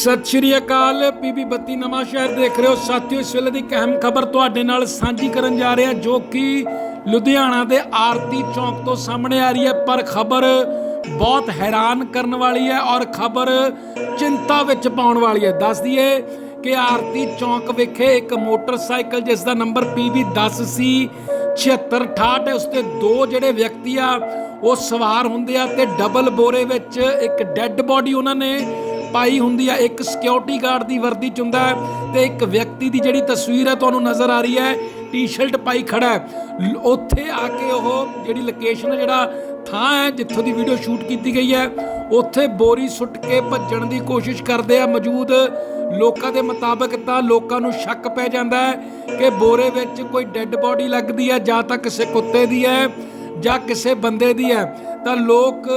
ਸਤਿ ਸ਼੍ਰੀ ਅਕਾਲ, ਪੀਬੀ ਬੱਤੀ ਨਵਾਂ ਸ਼ਹਿਰ ਦੇਖ ਰਹੇ ਹੋ। ਸਾਥੀਓ, ਇਸ ਵੇਲੇ ਦੀ ਇੱਕ ਅਹਿਮ ਖਬਰ ਤੁਹਾਡੇ ਨਾਲ ਸਾਂਝੀ ਕਰਨ ਜਾ ਰਹੇ ਹਾਂ ਜੋ ਕਿ ਲੁਧਿਆਣਾ ਦੇ ਆਰਤੀ ਚੌਂਕ ਤੋਂ ਸਾਹਮਣੇ ਆ ਰਹੀ ਹੈ। ਪਰ ਖਬਰ ਬਹੁਤ ਹੈਰਾਨ ਕਰਨ ਵਾਲੀ ਹੈ ਔਰ ਖਬਰ ਚਿੰਤਾ ਵਿੱਚ ਪਾਉਣ ਵਾਲੀ ਹੈ। ਦੱਸ ਦਈਏ ਕਿ ਆਰਤੀ ਚੌਂਕ ਵਿਖੇ ਇੱਕ ਮੋਟਰਸਾਈਕਲ, ਜਿਸ ਦਾ ਨੰਬਰ PB 10 ਸੀ 7668 ਹੈ, ਉਸ ਤੇ ਦੋ ਜਿਹੜੇ ਵਿਅਕਤੀ ਆ, ਉਹ ਸਵਾਰ ਹੁੰਦੇ ਆ ਤੇ ਡਬਲ ਬੋਰੇ ਵਿੱਚ ਇੱਕ ਡੈੱਡ ਬੋਡੀ ਉਹਨਾਂ ਨੇ ਪਾਈ ਹੁੰਦੀ ਆ, ਇੱਕ ਸਿਕਿਉਰਿਟੀ ਗਾਰਡ ਦੀ ਵਰਦੀ ਚ ਹੁੰਦਾ ਹੈ ਤੇ ਇੱਕ ਵਿਅਕਤੀ ਦੀ ਜਿਹੜੀ ਤਸਵੀਰ ਹੈ ਤੁਹਾਨੂੰ ਨਜ਼ਰ ਆ ਰਹੀ ਹੈ ਟੀ-ਸ਼ਰਟ ਪਾਈ ਖੜਾ ਲ- ਉੱਥੇ ਆ ਕੇ ਉਹ ਜਿਹੜੀ ਲੋਕੇਸ਼ਨ ਜਿਹੜਾ ਥਾਂ ਹੈ ਜਿੱਥੋਂ ਦੀ ਵੀਡੀਓ ਸ਼ੂਟ ਕੀਤੀ ਗਈ ਹੈ, ਉੱਥੇ ਬੋਰੀ ਸੁੱਟ ਕੇ ਭੱਜਣ ਦੀ ਕੋਸ਼ਿਸ਼ ਕਰਦੇ ਆ। ਮੌਜੂਦ ਲੋਕਾਂ ਦੇ ਮੁਤਾਬਕ ਤਾਂ ਲੋਕਾਂ ਨੂੰ ਸ਼ੱਕ ਪੈ ਜਾਂਦਾ ਹੈ ਕਿ ਬੋਰੇ ਵਿੱਚ ਕੋਈ ਡੈੱਡ ਬੋਡੀ ਲੱਗਦੀ ਹੈ ਜਾਂ ਤਾਂ ਕਿਸੇ ਕੁੱਤੇ ਦੀ ਹੈ। ਜਾਂ ਕਿਸੇ ਬੰਦੇ ਦੀ ਹੈ, ਤਾਂ ਲੋਕ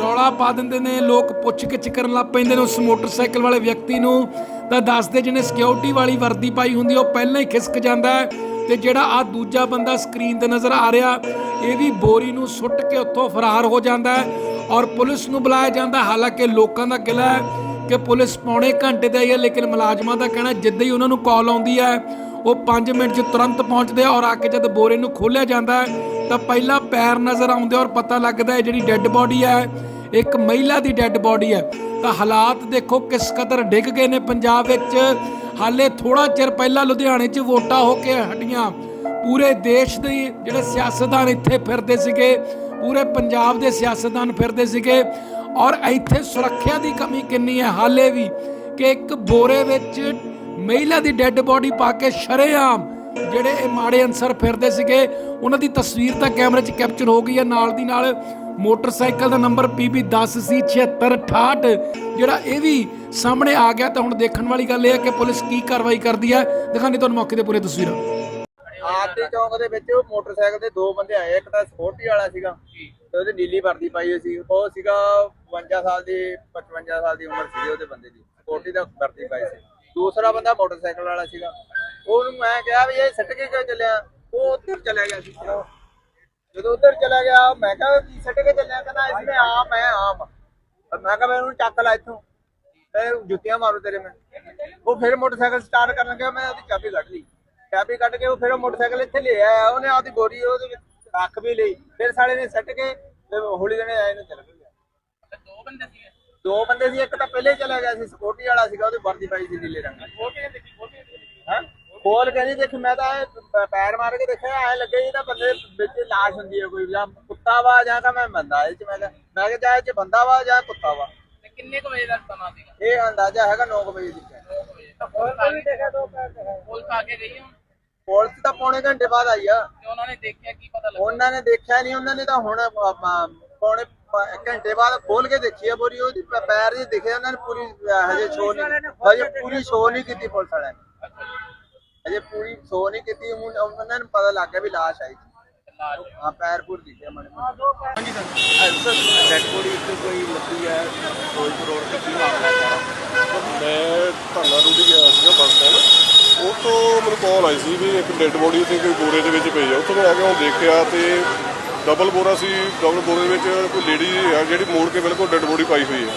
ਰੌਲਾ ਪਾ ਦਿੰਦੇ ਨੇ, ਲੋਕ ਪੁੱਛ ਗਿੱਛ ਕਰਨ ਲੱਗ ਪੈਂਦੇ ਨੇ ਉਸ ਮੋਟਰਸਾਈਕਲ ਵਾਲੇ ਵਿਅਕਤੀ ਨੂੰ। ਤਾਂ ਦੱਸਦੇ ਜਿਹਨੇ ਸਿਕਿਉਰਿਟੀ ਵਾਲੀ ਵਰਦੀ ਪਾਈ ਹੁੰਦੀ ਉਹ ਪਹਿਲਾਂ ਹੀ ਖਿਸਕ ਜਾਂਦਾ ਹੈ ਤੇ ਜਿਹੜਾ ਆ ਦੂਜਾ ਬੰਦਾ ਸਕਰੀਨ ਤੇ ਨਜ਼ਰ ਆ ਰਿਹਾ, ਇਹ ਵੀ ਬੋਰੀ ਨੂੰ ਸੁੱਟ ਕੇ ਉੱਥੋਂ ਫਰਾਰ ਹੋ ਜਾਂਦਾ ਔਰ ਪੁਲਿਸ ਨੂੰ ਬੁਲਾਇਆ ਜਾਂਦਾ। ਹਾਲਾਂਕਿ ਲੋਕਾਂ ਦਾ ਗਿਲਾ ਹੈ ਕਿ ਪੁਲਿਸ ਪੌਣੇ ਘੰਟੇ ਤੇ ਆਈ ਹੈ, ਲੇਕਿਨ ਮੁਲਾਜ਼ਮਾਂ ਦਾ ਕਹਿਣਾ ਜਿੱਦਾਂ ਹੀ ਉਹਨਾਂ ਨੂੰ ਕਾਲ ਆਉਂਦੀ ਹੈ ਉਹ 5 ਮਿੰਟ 'ਚ ਤੁਰੰਤ ਪਹੁੰਚਦੇ ਆ ਔਰ ਆ ਕੇ ਜਦ ਬੋਰੇ ਨੂੰ ਖੋਲ੍ਹਿਆ ਜਾਂਦਾ ਹੈ, ਤਾਂ ਪਹਿਲਾਂ ਪੈਰ ਨਜ਼ਰ ਆਉਂਦੇ ਔਰ ਪਤਾ ਲੱਗਦਾ ਹੈ ਜਿਹੜੀ ਡੈੱਡ ਬੋਡੀ ਹੈ, ਇੱਕ ਮਹਿਲਾ ਦੀ ਡੈੱਡ ਬੋਡੀ ਹੈ। ਤਾਂ ਹਾਲਾਤ ਦੇਖੋ ਕਿਸ ਕਦਰ ਡਿੱਗ ਗਏ ਨੇ ਪੰਜਾਬ ਵਿੱਚ। ਹਾਲੇ ਥੋੜਾ ਚਿਰ ਪਹਿਲਾਂ ਲੁਧਿਆਣੇ 'ਚ ਵੋਟਾਂ ਹੋ ਕੇ ਹਟੀਆਂ। ਪੂਰੇ ਦੇਸ਼ ਦੇ ਜਿਹੜੇ ਸਿਆਸਤਦਾਨ ਇੱਥੇ ਫਿਰਦੇ ਸੀਗੇ, ਪੂਰੇ ਪੰਜਾਬ ਦੇ ਸਿਆਸਤਦਾਨ ਫਿਰਦੇ ਸੀਗੇ। ਔਰ ਇੱਥੇ ਸੁਰੱਖਿਆ ਦੀ ਕਮੀ ਕਿੰਨੀ ਹੈ ਹਾਲੇ ਵੀ ਕਿ ਇੱਕ ਬੋਰੇ ਵਿੱਚ ਮਹਿਲਾ ਦੀ ਡੈੱਡ ਬੋਡੀ ਪਾ ਕੇ ਸ਼ਰੇਆਮ ਜਿਹੜੇ ਇਹ ਮਾੜੇ ਅਨਸਰ ਫਿਰਦੇ ਸੀਗੇ, ਉਹਨਾਂ ਦੀ ਤਸਵੀਰ ਤਾਂ ਕੈਮਰੇ 'ਚ ਕੈਪਚਰ ਹੋ ਗਈ ਹੈ। ਨਾਲ ਦੀ ਨਾਲ ਮੋਟਰਸਾਈਕਲ ਦਾ ਨੰਬਰ PB 10 ਸੀ 7668 ਜਿਹੜਾ ਇਹ ਵੀ ਸਾਹਮਣੇ ਆ ਗਿਆ ਤਾਂ ਹੁਣ ਦੇਖਣ ਵਾਲੀ ਗੱਲ ਇਹ ਹੈ ਕਿ ਪੁਲਿਸ ਕੀ ਕਾਰਵਾਈ ਕਰਦੀ ਹੈ। ਦਿਖਾਣੀ ਤੁਹਾਨੂੰ ਮੌਕੇ ਤੇ ਪੂਰੇ ਤਸਵੀਰਾਂ। ਆਰਤੀ ਚੌਂਕ ਦੇ ਵਿੱਚ ਮੋਟਰਸਾਈਕਲ ਤੇ ਦੋ ਬੰਦੇ ਆਏ, ਇੱਕ ਤਾਂ ਸਪੋਰਟੀ ਵਾਲਾ ਸੀਗਾ ਤੇ ਉਹਦੇ ਨੀਲੀ ਵਰਦੀ ਪਾਈ ਹੋਈ ਸੀ। ਉਹ ਸੀਗਾ 52 ਸਾਲ ਦੀ 55 ਸਾਲ ਦੀ ਉਮਰ ਸੀ ਉਹਦੇ ਬੰਦੇ ਦੀ। ਸਪੋਰਟੀ ਦਾ ਵਰਦੀ ਪਾਈ ਸੀ। ਦੂਸਰਾ ਬੰਦਾ ਮੋਟਰਸਾਈਕਲ ਵਾਲਾ ਸੀਗਾ। ਉਹਨੂੰ ਮੈਂ ਕਿਹਾ ਵੀ ਇਹ ਸਿੱਟ ਕੇ ਕਿਉਂ ਚੱਲਿਆ? ਉਹ ਉੱਧਰ ਚਲਾ ਗਿਆ ਸੀ। ਜਦੋਂ ਉੱਧਰ ਚਲਾ ਗਿਆ, ਮੈਂ ਕਿਹਾ ਕੀ ਸਿੱਟ ਕੇ ਚੱਲਿਆ? ਕਹਿੰਦਾ ਇਸਨੇ ਆਮ ਹੈ, ਆਮ। ਮੈਂ ਕਿਹਾ ਮੈਂ ਉਹਨੂੰ ਚੱਕ ਲਾ ਇੱਥੋਂ। ਤੇ ਜੁੱਤੀਆਂ ਮਾਰੂ ਤੇਰੇ ਮੈਂ। ਉਹ ਫਿਰ ਮੋਟਰਸਾਈਕਲ ਸਟਾਰਟ ਕਰਨ ਲੱਗਿਆ ਮੈਂ ਉਹਦੀ ਚਾਬੀ ਕੱਢ ਲਈ। ਚਾਬੀ ਕੱਢ ਕੇ ਉਹ ਫਿਰ ਮੋਟਰਸਾਈਕਲ ਇੱਥੇ ਲੈ ਆਇਆ। ਉਹਨੇ ਆਪਦੀ ਬੋਰੀ ਉਹਦੇ ਵਿੱਚ ਰੱਖ ਵੀ ਲਈ। ਫਿਰ ਸਾਲੇ ਨੇ ਸੱਟ ਕੇ ਤੇ ਹੌਲੀ ਜਣੇ ਆਏ ਨੇ ਚਲ ਗਏ ਦੋ ਬੰਦੇ ਸੀ ਦੋ ਬੰਦੇ ਸੀ ਇੱਕ ਤਾਂ ਪਹਿਲੇ ਚਲਾ ਗਿਆ ਸੀ ਸਕਿਉਰਟੀ ਵਾਲਾ ਸੀਗਾ ਉਹਦੀ ਵਰਦੀ ਪਾਈ ਸੀ ਨੀਲੇ ਰੰਗ ਦੀ। ਹਾਂ? ਖੋਲ ਕੇ ਨਹੀਂ ਦੇਖੀ ਮੈਂ ਤਾਂ ਪੈਰ ਮਾਰ ਕੇ ਦੇਖਿਆ ਐ ਲੱਗੇ ਜੀ ਤਾਂ ਬੰਦੇ ਵਿੱਚ ਲਾਸ਼ ਹੁੰਦੀ ਹੈ ਕੋਈ ਜਾਂ ਕੁੱਤਾ ਵਾ ਜਾਂ ਤਾਂ ਮੈਂ ਬੰਦਾ ਇਹ ਚ ਮੈਂ ਕਿਹਾ ਮੈਂ ਕਿਹਾ ਇਹ ਚ ਬੰਦਾ ਵਾ ਜਾਂ ਕੁੱਤਾ ਵਾ। ਤੇ ਕਿੰਨੇ ਕੁ ਵਜੇ ਦਾ ਸਮਾਂ ਸੀਗਾ? ਇਹ ਅੰਦਾਜ਼ਾ ਹੈਗਾ 9 ਵਜੇ ਦੀ ਪੁਲਿਸ ਆ ਕੇ ਗਈ ਹੁਣ? ਪੁਲਿਸ ਤਾਂ ਪੌਣੇ ਘੰਟੇ ਬਾਅਦ ਆਈ ਆ। ਤੇ ਉਹਨਾਂ ਨੇ ਦੇਖਿਆ ਕੀ ਪਤਾ ਲੱਗਾ? ਉਹਨਾਂ ਨੇ ਦੇਖਿਆ ਨਹੀਂ ਉਹਨਾਂ ਨੇ ਤਾਂ ਹੁਣ ਪੌਣੇ ਘੰਟੇ ਬਾਅਦ ਖੋਲ ਕੇ ਦੇਖੀ ਆ ਬੋਰੀ ਉਹਦੀ ਪ- ਪੈਰ ਨਹੀਂ ਦਿਖੇ ਉਹਨਾਂ ਨੇ ਪੂਰੀ ਅਹ, ਹਜੇ ਸ਼ੋ ਨਹੀਂ ਹਜੇ ਪੂਰੀ ਸ਼ੋ ਨਹੀਂ ਕੀਤੀ ਪੁਲਿਸ ਵਾਲਿਆਂ ਨੇ। ਹਜੇ ਪੂਰੀ ਸ਼ੋ ਨਹੀਂ ਕੀਤੀ ਹੁਣ ਉਹਨਾਂ ਨੂੰ ਪਤਾ ਲੱਗ ਗਿਆ ਵੀ ਲਾਸ਼ ਆਈ ਸੀ। ਹਾਂ ਪੈਰ ਪੂਰ ਦਿਖਿਆ ਮਨ ਡੈਡ ਬੋਡੀ ਇੱਥੇ ਕੋਈ ਲੱਗੀ ਹੈ ਫਿਰੋਜ਼ਪੁਰ ਰੋਡ ਤੇ ਕੀ ਮਾਮਲਾ ਹੈ ਸਾਰਾ? ਮੈਂ ਧਾਨਾ ਰੂੜੀ ਗਿਆ ਸੀਗਾ ਬੱਸ ਸਟੈਂਡ। ਉਹ ਤੋਂ ਮੈਨੂੰ ਕਾਲ ਆਈ ਸੀ ਵੀ ਇੱਕ ਡੈੱਡ ਬੋਡੀ ਉੱਥੇ ਕੋਈ ਬੋਰੇ ਦੇ ਵਿੱਚ ਪਈ ਆ। ਉੱਥੋਂ ਮੈਂ ਆ ਕੇ ਉਹ ਦੇਖਿਆ ਤੇ ਡਬਲ ਬੋਰਾ ਸੀ ਡਬਲ ਬੋਰੇ ਵਿੱਚ ਕੋਈ ਲੇਡੀ ਆ ਜਿਹੜੀ ਮੋੜ ਕੇ ਬਿਲਕੁਲ ਡੈੱਡ ਬੋਡੀ ਪਾਈ ਹੋਈ ਹੈ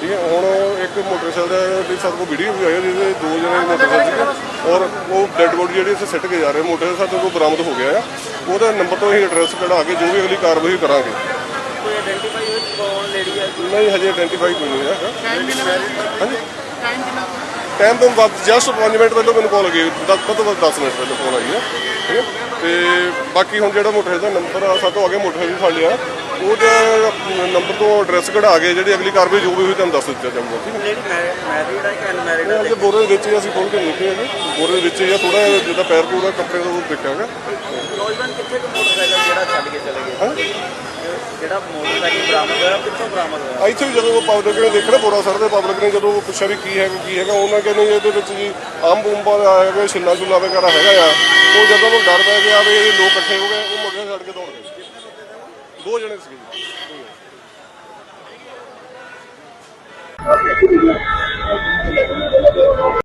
ਠੀਕ ਹੈ ਹੁਣ ਇੱਕ ਮੋਟਰਸਾਈਕਲ ਦਾ ਵੀ ਸਾਡੇ ਕੋਲ ਵੀਡੀਓ ਵੀ ਆਈ ਹੈ ਜਿਹਦੇ ਦੋ ਜਣੇ ਮੋਟਰਸਾਈਕਲ ਸੀਗੇ। ਔਰ ਉਹ ਡੈੱਡ ਬੋਡੀ ਜਿਹੜੀ ਇੱਥੇ ਸਿੱਟ ਕੇ ਜਾ ਰਹੇ ਮੋਟਰਸਾਈਕਲ ਸਾਡੇ ਕੋਲ ਬਰਾਮਦ ਹੋ ਗਿਆ ਆ। ਉਹਦਾ ਨੰਬਰ ਤੋਂ ਅਸੀਂ ਐਡਰੈਸ ਕਢਾ ਕੇ ਜੋ ਵੀ ਅਗਲੀ ਕਾਰਵਾਈ ਕਰਾਂਗੇ। ਕੋਈ ਆਇਡੈਂਟੀਫਾਈ ਹੋਈ ਕੌਣ ਲੇਡੀ ਹੈ ਨਹੀਂ ਹਜੇ ਆਇਡੈਂਟੀਫਾਈ ਕੋਈ ਨਹੀਂ ਹੈਗਾ ਹਾਂਜੀ? ਟਾਈਮ ਕਿੰਨਾ ਟਾਈਮ ਤੋਂ ਬਾਅਦ ਜਸਟ 5 ਮਿੰਟ ਪਹਿਲਾਂ ਮੈਨੂੰ ਕਾਲ ਗਈ ਦਸ ਤੋਂ ਬਾਅਦ 10 ਮਿੰਟ ਪਹਿਲਾਂ ਫੋਨ ਆਈ ਹੈ ਠੀਕ ਹੈ? ਤੇ ਬਾਕੀ ਹੁਣ ਜਿਹੜਾ ਮੋਟਰਸਾਈਕਲ ਦਾ ਨੰਬਰ ਆ ਸਾਡੇ ਤੋਂ ਅੱਗੇ ਮੋਟਰਸਾਈਕਲ ਫੜ ਲਿਆ। ਉਹਦੇ ਨੰਬਰ ਤੋਂ ਐਡਰੈਸ ਕਢਾ ਕੇ ਜਿਹੜੀ ਅਗਲੀ ਕਾਰਵਾਈ ਜੋ ਵੀ ਹੋਈ ਤੁਹਾਨੂੰ ਦੱਸ ਦਿੱਤਾ ਜਾਊਗਾ ਠੀਕ ਹੈ ਲੇਡੀ ਮੈਰਿਡ ਹੈ ਕਿ ਅਨਮੈਰਿਡ ਹੈ ਬੋਰੇ ਦੇ ਵਿੱਚ ਹੀ ਅਸੀਂ ਖੋਲ ਕੇ ਦੇਖੇ ਹੈਗੇ ਬੋਰੇ ਦੇ ਵਿੱਚ ਹੀ ਆ ਥੋੜਾ ਜਿੱਦਾਂ ਪੈਰ ਪੂਰਾ ਕੱਪੜੇ ਤੋਂ ਦੇਖਿਆ ਹੈਗਾ ਨੌਜਵਾਨ ਕਿੱਥੇ ਕੋ ਮੋਟਰਸਾਈਕਲ ਜਿਹੜਾ ਛੱਡ ਕੇ ਚਲੇ ਗਏ? ਹਾਂ? ਜਿਹੜਾ ਮੋਟਰਸਾਈਕਲ ਬਰਾਮਦ ਹੋਇਆ, ਕਿੱਥੋਂ ਬਰਾਮਦ ਹੋਇਆ? ਇੱਥੇ ਵੀ ਜਦੋਂ ਪਬਲਿਕ ਨੇ ਦੇਖਿਆ ਬੋਰਾ ਸਰ ਦੇ ਪਬਲਿਕ ਨੇ ਜਦੋਂ ਪੁੱਛਿਆ ਵੀ ਕੀ ਹੈਗਾ ਕੀ ਹੈਗਾ ਉਹਨਾਂ ਕਹਿੰਦੇ ਜੀ ਇਹਦੇ ਵਿੱਚ ਜੀ ਆਮ ਬੁੰਬਾ ਹੈਗਾ, ਛਿੱਲਾ ਛੁੱਲਾ ਵਗੈਰਾ ਹੈਗਾ ਆ। ਉਹ ਜਦੋਂ ਉਹਨੂੰ ਡਰ ਪੈ ਗਿਆ ਵੀ ਇਹ ਲੋਕ ਇਕੱਠੇ ਹੋ ਗਏ, ਉਹ ਮੁੰਡੇ ਛੱਡ ਕੇ ਦੌੜ ਗਏ ਦੋ ਜਣੇ ਸੀਗੇ ਜੀ।